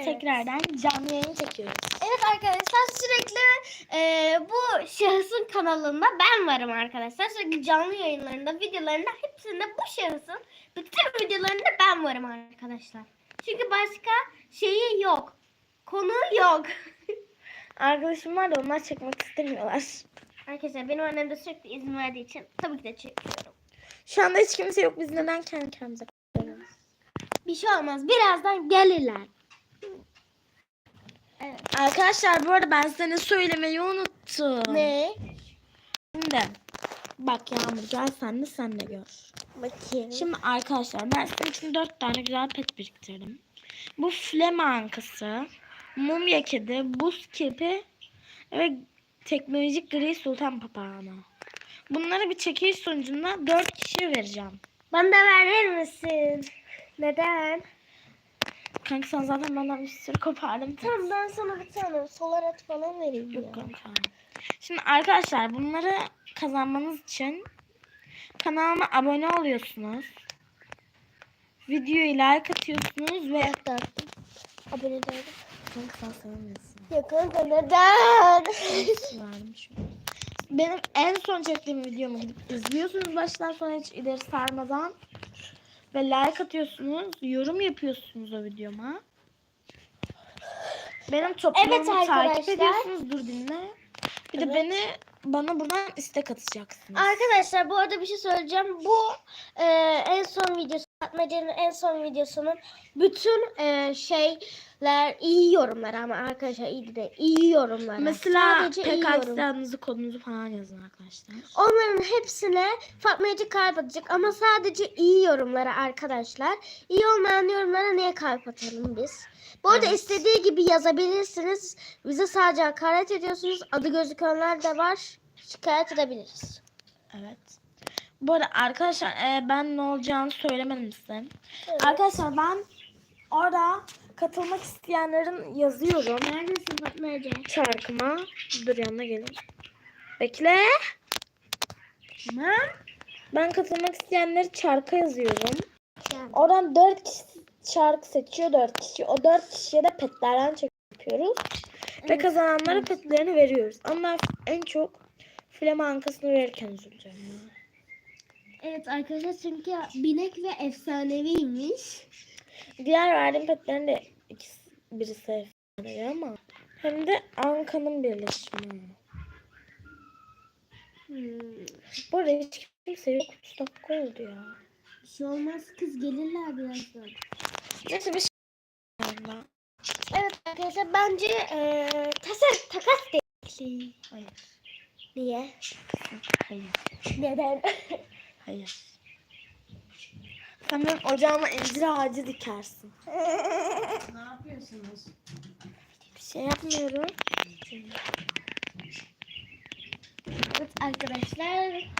Evet. tekrardan canlı yayın çekiyoruz. Evet arkadaşlar sürekli e, bu şahısın kanalında ben varım arkadaşlar. Sürekli canlı yayınlarında, videolarında hepsinde bu şahısın bütün videolarında ben varım arkadaşlar. Çünkü başka şeyi yok. Konu yok. Arkadaşım var da onlar çekmek istemiyorlar. Arkadaşlar benim annem de sürekli izin verdiği için tabii ki de çekiyorum. Şu anda hiç kimse yok. Biz neden kendi kendimize? Bir şey olmaz. Birazdan gelirler. Evet. Arkadaşlar bu arada ben size ne söylemeyi unuttum. Ne? Şimdi bak Yağmur gel sen de sen de gör. Bakayım. Şimdi arkadaşlar ben sizin için dört tane güzel pet biriktirdim. Bu flame ankası, mumya kedi, buz kirpi ve teknolojik gri sultan papağanı. Bunları bir çekiliş sonucunda dört kişiye vereceğim. Bana da verir misin? Neden? Kanka sen zaten benden bir sürü kopardın. Tamam ben sana bir tane solarat falan vereyim Yok ya. kanka. Şimdi arkadaşlar bunları kazanmanız için kanalıma abone oluyorsunuz. Videoyu like atıyorsunuz ve Hatta abone değilim. Kanka sen sevmiyorsun. Ya kanka neden? Benim en son çektiğim videomu gidip izliyorsunuz baştan sona hiç ileri sarmadan. Ve like atıyorsunuz, yorum yapıyorsunuz o videoma. Benim topluluğumu Evet takip ediyorsunuz. Dur dinle. Bir de Evet. beni bana buradan istek atacaksınız. Arkadaşlar bu arada bir şey söyleyeceğim. Bu e, en son videosu Fatmaca'nın en son videosunun bütün e, şeyler iyi yorumlar ama arkadaşlar iyi de iyi yorumlar. Mesela adınızı kodunuzu falan yazın arkadaşlar. Onların hepsine Fatmacı kalp atacak ama sadece iyi yorumlara arkadaşlar. İyi olmayan yorumlara niye kalp atalım biz? Bu arada Evet. istediği gibi yazabilirsiniz. Bize sadece hakaret ediyorsunuz. Adı gözükenler de var. Şikayet edebiliriz. Evet. Bu arada arkadaşlar e, ben ne olacağını söylemedim size. Evet. Arkadaşlar ben orada katılmak isteyenlerin yazıyorum Neredesin Fatmacı? çarkıma. Dur yanına gelin. Bekle. Tamam. Ben katılmak isteyenleri çarka yazıyorum. Oradan 4 kişi çark seçiyor 4 kişi. O 4 kişiye de petlerden çek yapıyoruz. Ve Evet. kazananlara petlerini veriyoruz. Ama en çok flame ankasını verirken üzüleceğim. ya. Evet arkadaşlar çünkü binek ve efsaneviymiş. Diğer verdiğim petlerin de ikisi, birisi efsane ama hem de Anka'nın birleşimi. Hmm. Bu arada hiç kimse yok. 30 dakika oldu ya. Bir şey olmaz kız gelirler birazdan. Neyse bir şey. Evet arkadaşlar bence eee takas, takas değil. Hayır. Niye? Hayır. Neden? Hayır. Sen benim ocağıma incir ağacı dikersin. ne yapıyorsunuz? Bir şey yapmıyorum. Evet arkadaşlar.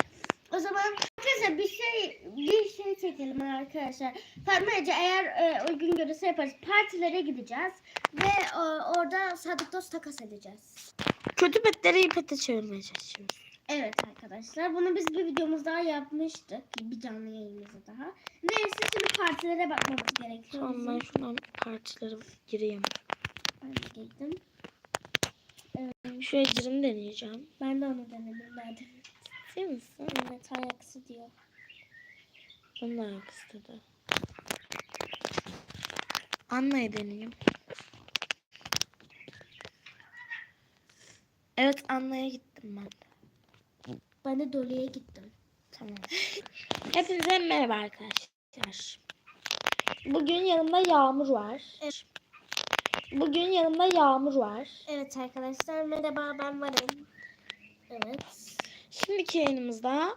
O zaman arkadaşlar bir şey bir şey çekelim arkadaşlar. Fatma Ece eğer e, uygun görürse yaparız. Partilere gideceğiz ve e, orada Sadık Dost takas edeceğiz. Kötü petleri iyi pete çevirmeye çalışıyoruz. Evet arkadaşlar bunu biz bir videomuz daha yapmıştık. Bir canlı yayınımızda daha. Neyse şimdi partilere bakmamız gerekiyor. Tamam ben şuradan parçalara gireyim. Ben de girdim. Şu ecrini deneyeceğim. Ben de onu denedim. Nerede? Değil misin? Evet ayaksı diyor. Onu da ayak istedi. Anna'yı deneyeyim. Evet Anna'ya gittim ben. Ben de Dolly'ye gittim. Tamam. Hepinize merhaba arkadaşlar. Bugün yanımda Yağmur var. Evet. Bugün yanımda Yağmur var. Evet arkadaşlar merhaba ben varım. Evet. Şimdiki yayınımızda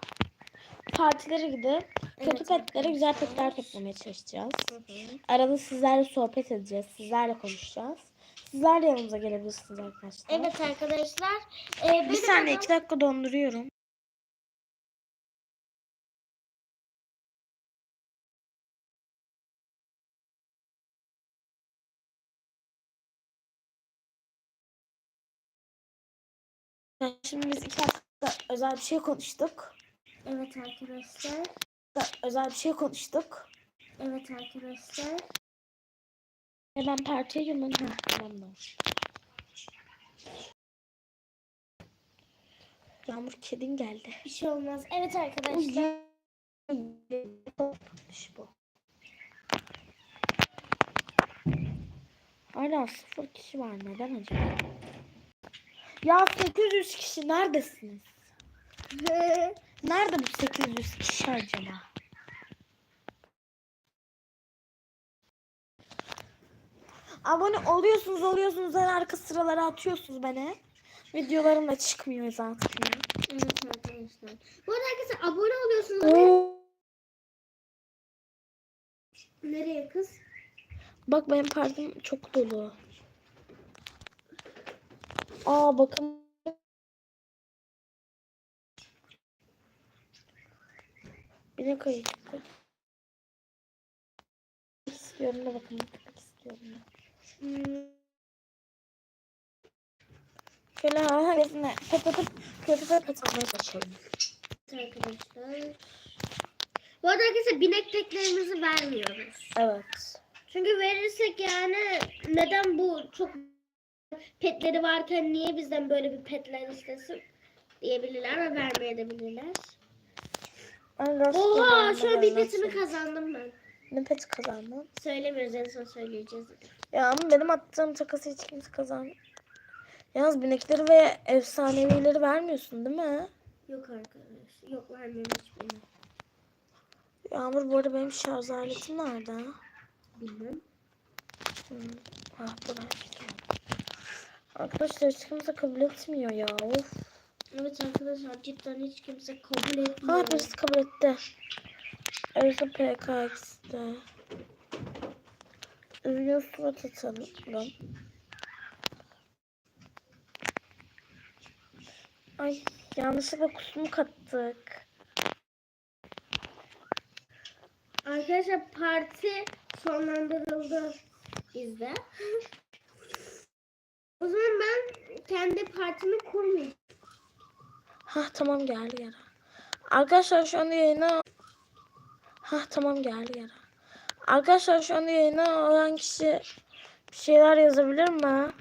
partilere gidip kötü petlere güzel petler toplamaya çalışacağız. Hı hı. Arada sizlerle sohbet edeceğiz. Sizlerle konuşacağız. Sizler de yanımıza gelebilirsiniz arkadaşlar. Evet arkadaşlar. Ee, Bir saniye iki dakika donduruyorum. Şimdi biz iki dakika özel bir şey konuştuk. Evet arkadaşlar. Özel bir şey konuştuk. Evet arkadaşlar. Ben partiye girmem. Ha, tamam da. Yağmur kedin geldi. Bir şey olmaz. Evet arkadaşlar. bu. Hala sıfır kişi var. Neden acaba? Ya 800 kişi neredesiniz? Nerede bu 800 kişi acaba? Abone oluyorsunuz oluyorsunuz en arka sıralara atıyorsunuz beni. Videolarım da çıkmıyor zaten. evet arkadaşlar. Bu arada arkadaşlar abone oluyorsunuz. Oo. Nereye kız? Bak benim partim çok dolu. Aa bakın. Bir de kayıt. İstiyorum da bakın bakmak istiyorum. da. Hmm, Şöyle herkesine pet atıp kötü pet atmaya çalışalım. evet arkadaşlar. Bu arada arkadaşlar binek teklerimizi vermiyoruz. Evet. Çünkü verirsek yani neden bu çok petleri varken niye bizden böyle bir petler istesin diyebilirler ve vermeyebilirler. Oha şöyle bir petimi kazandım ben. Ne pet kazandın? Söylemiyoruz en son söyleyeceğiz. Ya ama benim attığım takası hiç kimse kazanmıyor. Yalnız binekleri ve efsanevileri vermiyorsun değil mi? Yok arkadaş. Yok vermiyorum hiçbirini. Yağmur bu arada benim şarj aletim nerede? Bilmem. Hmm. Ah. Arkadaşlar hiç kimse kabul etmiyor ya. Of. Evet arkadaşlar cidden hiç kimse kabul Ha etmiyor. birisi kabul etti. Öyleyse PKX'de. Üzgün surat atalım. Ay yanlışlıkla kusmu kattık. Arkadaşlar parti sonlandırıldı bizde. o zaman ben kendi partimi kurmayacağım. Ha tamam geldi yara. Arkadaşlar şu anda yayına Ha tamam geldi yara. Arkadaşlar şu anda yayına olan kişi bir şeyler yazabilir mi?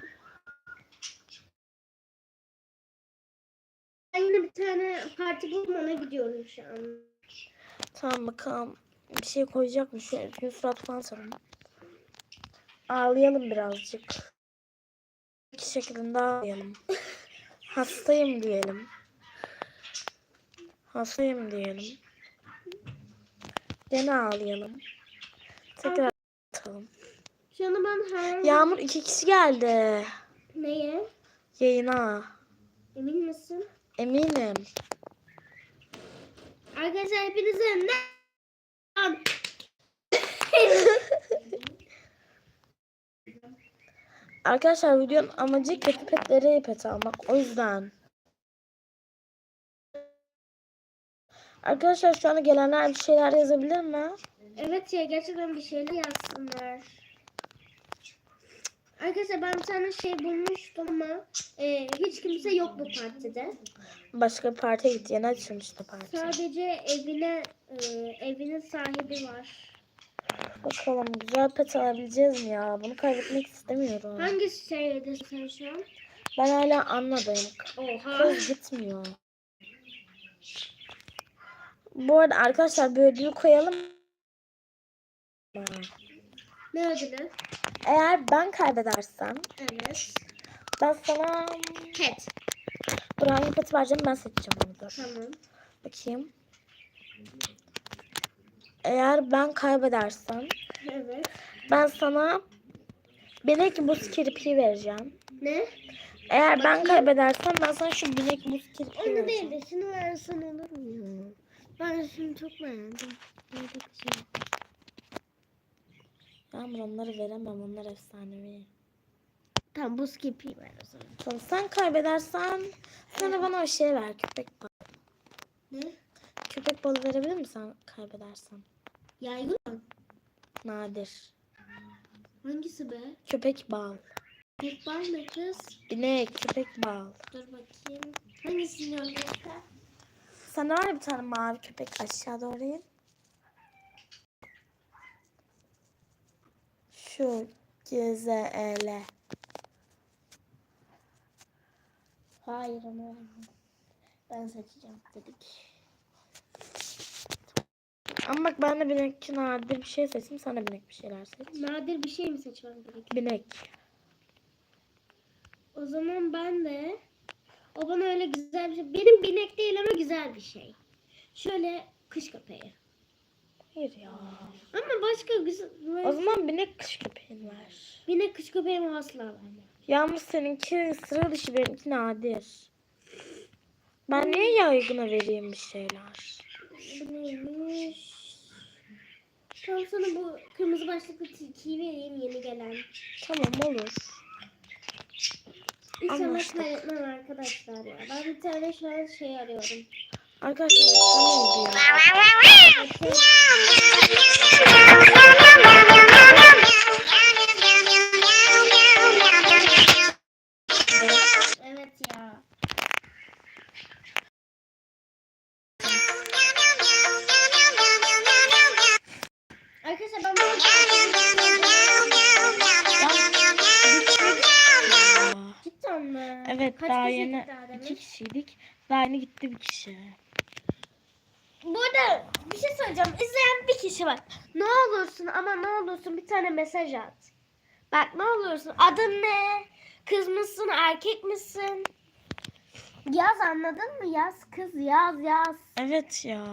Ben yine bir tane parti bulmana gidiyorum şu an. Tamam bakalım. Bir şey koyacak mı? Bir surat falan saralım. Ağlayalım birazcık. İki şeklinde ağlayalım. Hastayım diyelim. Hastayım diyelim. Gene ağlayalım. Tekrar atalım. Anda ben her... Yağmur iki kişi geldi. Neye? Yayına. Emin misin? Eminim. Arkadaşlar hepinize ne? Arkadaşlar videonun amacı kötü petleri pet almak. O yüzden. Arkadaşlar şu anda gelenler bir şeyler yazabilir mi? Evet ya gerçekten bir şeyler yazsınlar. Arkadaşlar ben bir tane şey bulmuştum ama e, hiç kimse yok bu partide. Başka bir partiye gitti. Yeni açılmıştı parti. Sadece evine e, evinin sahibi var. Bakalım güzel pet alabileceğiz mi ya? Bunu kaybetmek istemiyorum. Hangi şehirdesin sen şu an? Ben hala Anna'dayım. Oha. Kız gitmiyor. Bu arada arkadaşlar bir ödül koyalım. Ne ödülü? Eğer ben kaybedersem Evet. ben sana Pet. dur hangi peti vereceğim ben seçeceğim onu dur. Tamam. Bakayım. Eğer ben kaybedersem Evet. ben sana binek buz kirpiği vereceğim. Ne? Eğer ben Bakayım. kaybedersem ben sana şu binek buz kirpiği Onu vereceğim. değil de şunu versen olur mu ya? Ben şunu çok beğendim. Böyle güzel. Yağmur onları veremem onlar efsanevi. Tamam buz kipi ver o zaman. Tamam sen kaybedersen sen de bana bir şey ver köpek balı. Ne? Köpek balı verebilir misin sen kaybedersen? Yaygın mı? Nadir. Hangisi be? Köpek bal. Tek var mı kız? Binek köpek bal. Dur bakayım. Hangisini alıyorsun? Sende var ya bir tane mavi köpek aşağı doğru in. Şu Z E L. Hayır onu vermem. Ben seçeceğim dedik. Ama bak ben de binek nadir bir şey seçtim. Sen de binek bir şeyler seç. Nadir bir şey mi seçmem gerekiyor? Binek. O zaman ben de o bana öyle güzel bir şey. Benim binek değil ama güzel bir şey. Şöyle kış köpeği. Hayır ya. Ama başka güzel O zaman binek kış köpeğin var. binek kış köpeğimi asla vermem. Yağmur seninki sıra dışı benimki nadir. Ben niye yaygına vereyim bir şeyler? Bu neymiş? Tamam sana bu kırmızı başlıklı tilkiyi vereyim yeni gelen. Tamam olur. İnşallah kaybetmem arkadaşlar ya. Ben bir tane şu an şey arıyorum. Arkadaşlar ne oldu ya? Olursun bir tane mesaj at. Bak ne olursun. Adın ne? Kız mısın? Erkek misin? Yaz anladın mı? Yaz kız yaz yaz. Evet ya.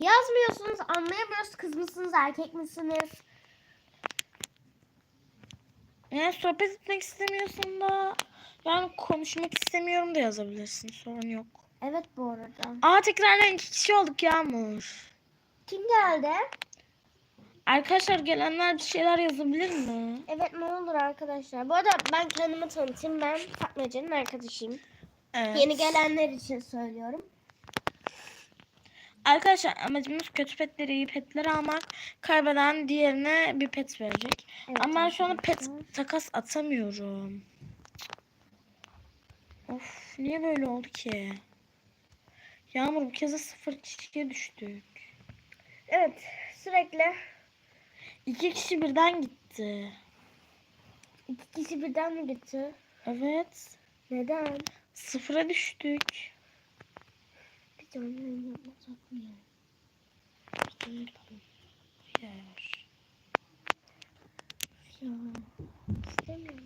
Yazmıyorsunuz anlayamıyoruz kız mısınız erkek misiniz? Yani sohbet etmek istemiyorsun da yani konuşmak istemiyorum da yazabilirsin. Sorun yok. Evet bu arada. Aa tekrardan iki kişi olduk Yağmur. Kim geldi? Arkadaşlar gelenler bir şeyler yazabilir mi? Evet ne olur arkadaşlar. Bu arada ben kendimi tanıtayım. Ben Fatma Ece'nin arkadaşıyım. Evet. Yeni gelenler için söylüyorum. Arkadaşlar amacımız kötü petleri iyi petleri almak. Kaybeden diğerine bir pet verecek. Evet Ama ben şu anda pet takas atamıyorum. Of niye böyle oldu ki? Yağmur bu kez de 0 kişiye düştük. Evet sürekli İki kişi birden gitti. iki kişi birden mi gitti? Evet. Neden? Sıfıra düştük. Bir canlı yayın yapmasak mı ya? Bir canlı yapalım. Hayır. Ya. İstemiyorum.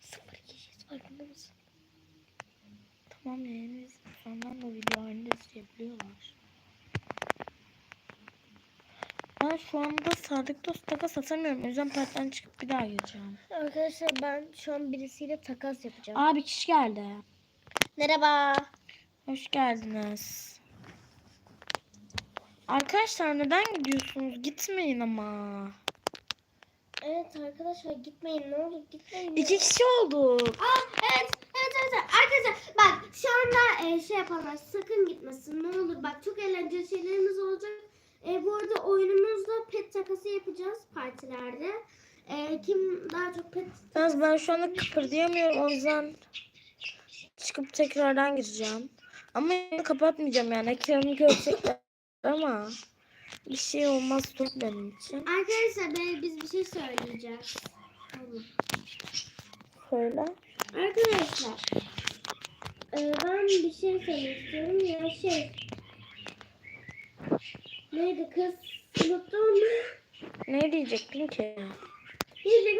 Sıfır kişiyiz farkında mısın? Tamam yayını izle. Sonradan da video halinde izleyebiliyorlar. Ben şu anda Sadık Dost takas atamıyorum. O yüzden partiden çıkıp bir daha gireceğim. Arkadaşlar ben şu an birisiyle takas yapacağım. Aa bir kişi geldi. Merhaba. Hoş geldiniz. Arkadaşlar neden gidiyorsunuz? Gitmeyin ama. Evet arkadaşlar gitmeyin ne olur gitmeyin. İki kişi olduk. Aa, evet, evet. Arkadaşlar bak şu anda e, şey yapalım. Sakın gitmesin. Ne olur bak çok eğlenceli şeylerimiz olacak. E, bu arada oyunumuzda pet takası yapacağız partilerde. E, kim daha çok pet Yalnız ben şu anda kıpırdayamıyorum. O yüzden çıkıp tekrardan gireceğim. Ama kapatmayacağım yani. Ekranımı görecekler ama bir şey olmaz dur benim için. Arkadaşlar ben, biz bir şey söyleyeceğiz. Tamam. Söyle. Arkadaşlar e, ben bir şey söylemek ya şey neydi kız unuttum Ne diyecektin ki? diyecek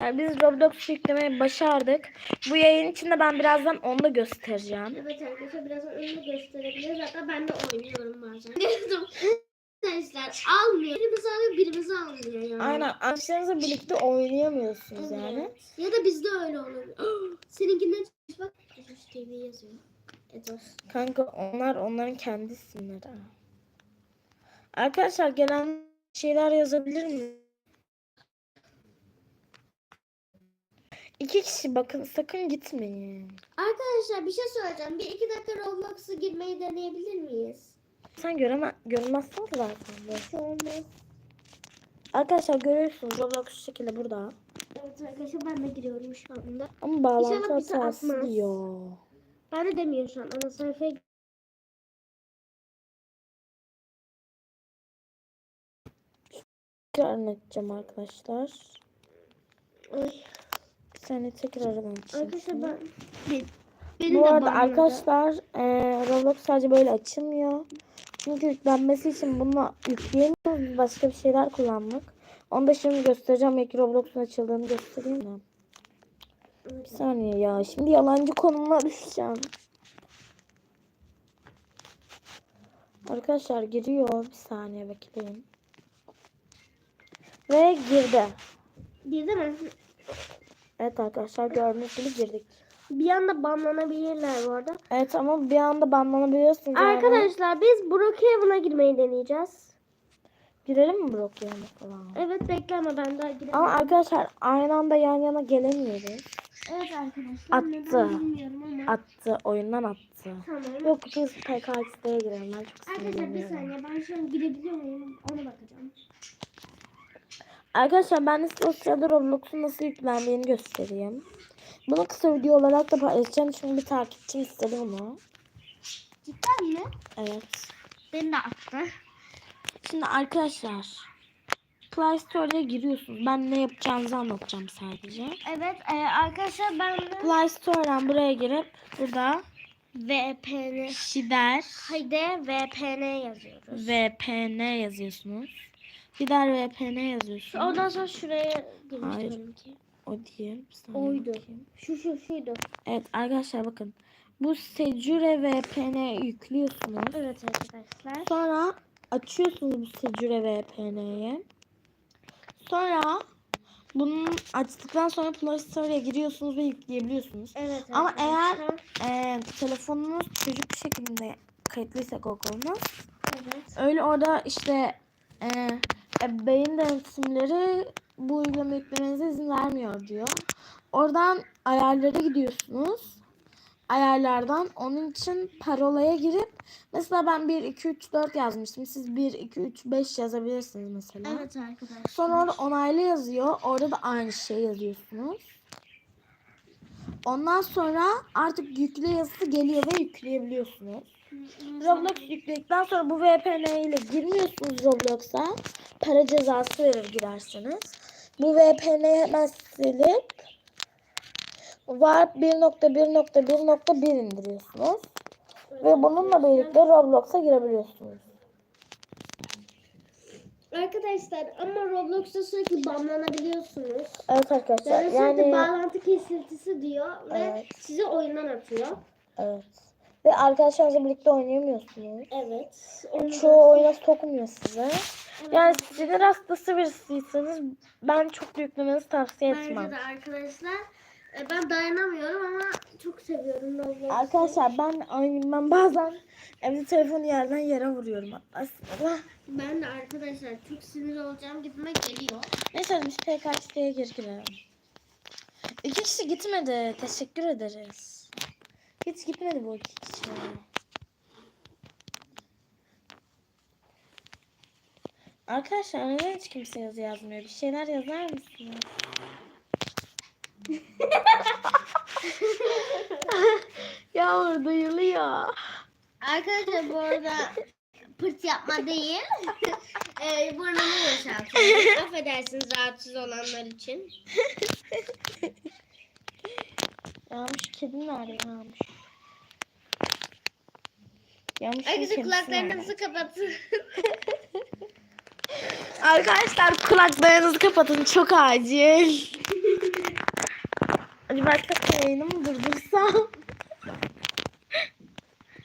Yani biz Roblox yüklemeyi başardık. Bu yayın içinde ben birazdan onu da göstereceğim. Evet arkadaşlar birazdan önünü gösterebiliriz. Hatta ben de oynuyorum bazen. arkadaşlar almıyor. Birimiz alıyor birimiz almıyor yani. Aynen. Arkadaşlarınızla birlikte oynayamıyorsunuz yani. Evet. Ya da bizde öyle oluyor. Seninkinden bak. Etos TV yazıyor. Etos. Kanka onlar onların kendi isimleri. Arkadaşlar gelen şeyler yazabilir mi? İki kişi bakın sakın gitmeyin. Arkadaşlar bir şey söyleyeceğim. Bir iki dakika Roblox'a girmeyi deneyebilir miyiz? Sen göreme görmezsin ki zaten. olmaz. Arkadaşlar görüyorsunuz Roblox şu şekilde burada. Evet arkadaşlar ben de giriyorum şu anda. Ama bağlantı hatası diyor. Ben de demiyorum şu an. Ana sayfaya Tekrar anlatacağım arkadaşlar. Ay, Bir saniye tekrar anlatacağım. arkadaşlar ben... Be- Beni Bu arada arkadaşlar e, Roblox sadece böyle açılmıyor. Çünkü yüklenmesi için bunu yükleyemiyoruz. Başka bir şeyler kullanmak. Onu da şimdi göstereceğim. Belki Roblox'un açıldığını göstereyim mi? Bir saniye ya. Şimdi yalancı konumuna düşeceğim. Arkadaşlar giriyor. Bir saniye bekleyin. Ve girdi. Girdi mi? Evet arkadaşlar gördüğünüz gibi girdik. Bir anda banlanabilirler bu arada. Evet ama bir anda banlanabiliyorsunuz. yani. Arkadaşlar biz Brookhaven'a girmeyi deneyeceğiz. Girelim mi Brookhaven'a falan? Evet bekleme ben daha girelim. Ama arkadaşlar aynı anda yan yana gelemiyoruz. Evet arkadaşlar. Attı. Ama. Attı. Oyundan attı. Tamam. Yok biz PKX'de girelim. Ben çok Arkadaşlar bir saniye ben şu an girebiliyor muyum? Ona bakacağım. Arkadaşlar ben de sırada Roblox'un nasıl yüklendiğini göstereyim. Bunu kısa video olarak da paylaşacağım çünkü bir takipçim istedi bunu. Cidden mi? Evet. Beni de attı. Şimdi arkadaşlar Play Store'ya giriyorsunuz. Ben ne yapacağınızı anlatacağım sadece. Evet e, arkadaşlar ben de Play Store'dan buraya girip burada VPN Şider haydi VPN yazıyoruz. VPN yazıyorsunuz. Şider VPN yazıyorsunuz. Ondan sonra şuraya girmiştim ki. O değil. Bir saniye Oydu. bakayım. Şu şu şuydu. Evet arkadaşlar bakın. Bu Secure VPN yüklüyorsunuz. Evet arkadaşlar. Sonra açıyorsunuz bu Secure VPN'yi. Sonra bunun açtıktan sonra Play Store'ya giriyorsunuz ve yükleyebiliyorsunuz. Evet Ama eğer arkadaşlar. e, telefonunuz çocuk şeklinde kayıtlıysa Google'unuz Evet. öyle orada işte e, ebeveyn denetimleri bu uygulama yüklemenize izin vermiyor diyor. Oradan ayarlara gidiyorsunuz. Ayarlardan onun için parolaya girip mesela ben 1 2 3 4 yazmıştım. Siz 1 2 3 5 yazabilirsiniz mesela. Evet arkadaşlar. Sonra orada onaylı yazıyor. Orada da aynı şeyi yazıyorsunuz. Ondan sonra artık yükle yazısı geliyor ve yükleyebiliyorsunuz. Roblox yükledikten sonra bu VPN ile girmiyorsunuz Roblox'a. Para cezası verir girerseniz. Bu VPN'yi hemen silip Warp 1.1.1.1 indiriyorsunuz. Ve bununla birlikte Roblox'a girebiliyorsunuz. Arkadaşlar ama Roblox'ta sürekli banlanabiliyorsunuz. Evet arkadaşlar. Yani sürekli Yani bağlantı kesintisi diyor ve Evet. sizi oyundan atıyor. evet. Ve arkadaşlarınızla birlikte oynayamıyorsunuz. Evet. Çoğu oyuna sokmuyor size. Yani sinir hastası birisiyseniz ben çok yüklemenizi tavsiye Bence etmem. de arkadaşlar. e, Ben dayanamıyorum ama çok seviyorum Roblox'u. Arkadaşlar ben aynı ben bazen evde telefonu yerden yere vuruyorum aslında. Ben de arkadaşlar çok sinir olacağım gitme geliyor. Neyse biz PKX'ye geri girelim. İki kişi gitmedi. Teşekkür ederiz. Hiç gitmedi bu iki kişi. Arkadaşlar neden hiç kimse yazı yazmıyor? Bir şeyler yazar mısınız? Yağmur duyuluyor. Arkadaşlar bu arada pırt yapma değil. e, burnumu boşaltıyorum. Affedersiniz rahatsız olanlar için. Yağmış kedin nerede Yağmış? Yağmış Arkadaşlar kulaklarınızı kapatın. Arkadaşlar kulaklarınızı kapatın çok acil. Acaba kaç yayını mı durdursam?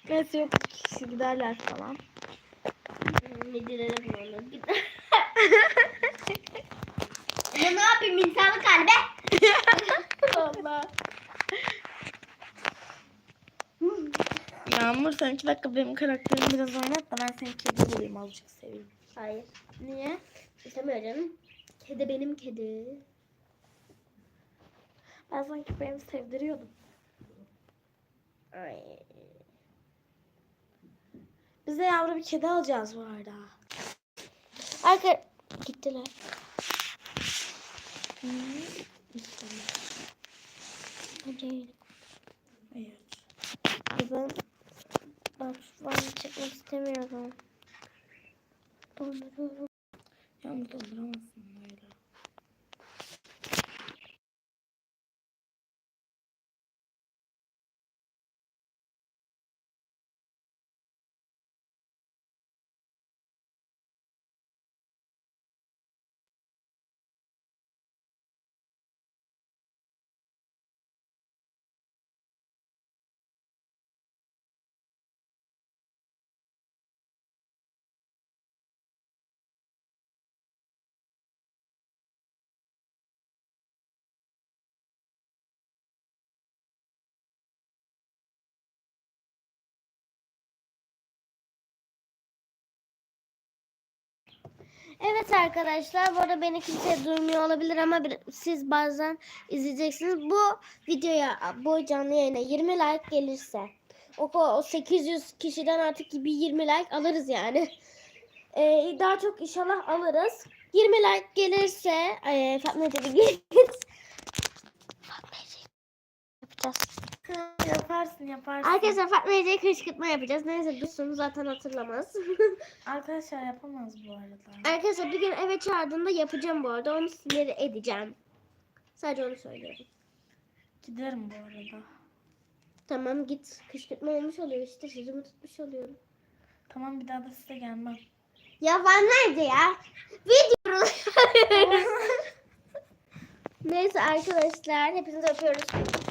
Neyse yok kişi giderler falan. Midilere bulanır gider. Ya ne yapayım insanlık hali be? Allah. Yağmur sen iki dakika benim karakterimi biraz oynat da ben seni kedi bulayım azıcık seveyim. Hayır. Niye? İstemiyorum. Kedi benim kedi. Ben sanki beni sevdiriyordum. Ay. Bize yavru bir kedi alacağız bu arada. Arka gittiler. Hayır. Ben an çıkmak istemiyorum. Donduruyorum. Yalnız dolduramazsın böyle. Evet arkadaşlar bu arada beni kimse duymuyor olabilir ama bir- siz bazen izleyeceksiniz. Bu videoya bu canlı yayına 20 like gelirse o, o 800 kişiden artık bir 20 like alırız yani. Ee, daha çok inşallah alırız. 20 like gelirse e, Fatma Ece yapacağız. Yaparsın yaparsın. Arkadaşlar Fatma Ece'ye kışkırtma yapacağız. Neyse Dursun zaten hatırlamaz. Arkadaşlar yapamaz bu arada. Arkadaşlar bir gün eve çağırdığında yapacağım bu arada. Onu sinir edeceğim. Sadece onu söylüyorum. Giderim bu arada. Tamam git. Kışkırtma olmuş oluyor işte. Sözümü tutmuş oluyorum. Tamam bir daha da size gelmem. Ya ben nerede ya? Video. Neyse arkadaşlar hepinizi öpüyoruz.